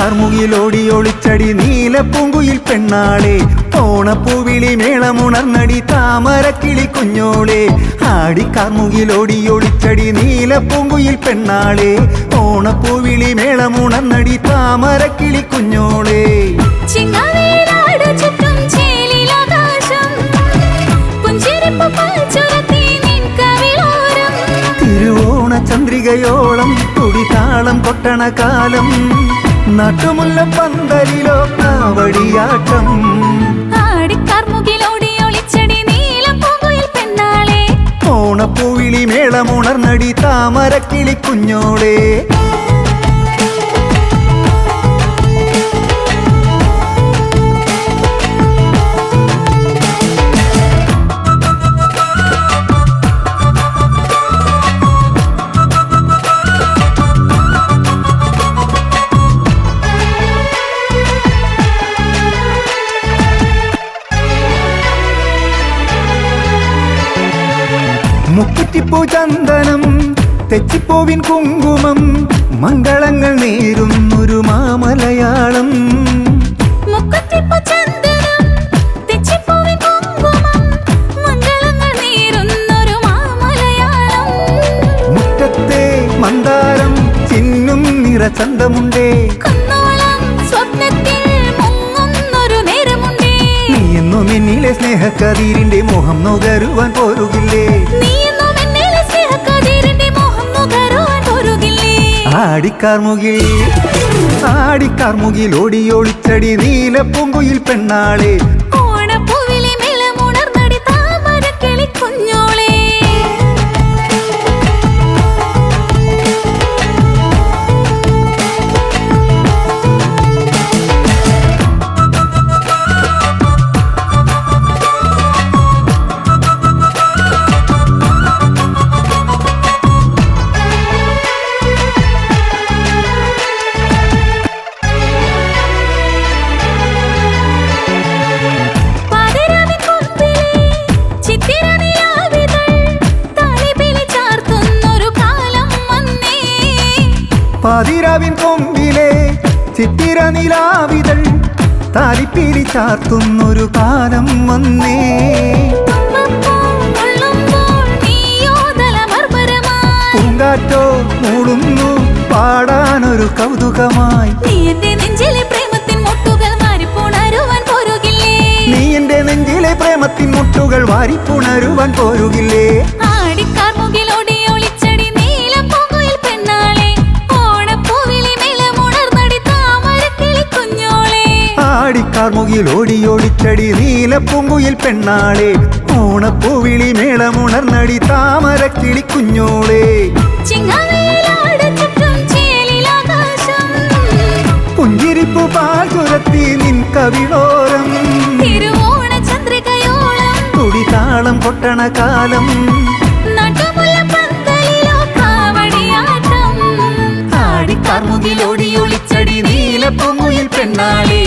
ആടിക്കാർമുകിലോടി ഒളിച്ചടി നീലപ്പൂങ്കുയിൽ പെണ്ണാളെ. ഓണപ്പൂവിളി മേളമുണർന്നടി താമരക്കിളി കുഞ്ഞോളെ. ആടി കാർമുകിലോടി ഒളിച്ചടി നീലപ്പൂങ്കുയിൽ പെണ്ണാളെ. ഓണപ്പൂവിളി മേളമുണർന്നടി താമരക്കിളി കുഞ്ഞോളെ. ചുറ്റും ചേലിലാകാശം. പുഞ്ചിരിപ്പു തിരുവോണ ചന്ദ്രികയോളം തുടിതാളം കൊട്ടണ കാലം നട്ടുമുല്ല പന്തലിലോ കാവടിയാട്ടം. ഓണപ്പൂവിളി മേളമുണർന്നടി താമരക്കിളി കുഞ്ഞോളെ. മുക്കുറ്റിപ്പൂ ചന്ദനം തെച്ചിപ്പൂവിൻ കുങ്കുമം മംഗളങ്ങൾ നേരുന്നൊരു മാമലയാളം. മുറ്റത്തെ മന്ദാരം ചിന്നും നിറചന്തമുണ്ടേ കുന്നോളം സ്വപ്നത്തിൽ മുങ്ങുന്നൊരു നേരമുണ്ടേ. നീ എന്നും എന്നിലെ സ്നേഹക്കതിരിന്റെ മോഹം നുകരുവാൻ പോരുകില്ലേ. നീ ആടിക്കാർമുകിൽ ആടിക്കാർമുകിൽ ഓടി ഒളിച്ചടി നീലപ്പൂങ്കുയിൽ പെണ്ണാളെ ഓണപ്പൂവിളി പാതിരാവിൻ കൊമ്പിലെ ചിത്തിര നിലാവിതൾ താലിപ്പിരി ചാർത്തുന്നൊരു കാലം വന്നേ. പൂങ്കാറ്റോ മൂടുന്നു പാടാനൊരു കൗതുകമായി. നീ എന്റെ നെഞ്ചിലെ പ്രേമത്തിൻ മുട്ടുകൾ വാരിപ്പുണരുവാൻ പോരുകില്ലേ നീ എന്റെ നെഞ്ചിലെ പ്രേമത്തിൻ മുട്ടുകൾ വാരിപ്പുണരുവാൻ പോരുകില്ലേ? ആടിക്കാർമുകിൽ ഓടി ഒളിച്ചടി നീലപ്പൂങ്കുയിൽ പെണ്ണാളെ. ഓണപ്പൂവിളി മേളമുണർന്നടി താമരക്കിളി കുഞ്ഞോളെ. പുഞ്ചിരിപ്പു പാൽ ചുരത്തി നിൻ കവിളോരം. കുടിതാളം തുടിതാളം പൊട്ടണ കാലം. ഓടി ഒളിച്ചടി നീലപ്പൂങ്കുയിൽ പെണ്ണാളെ.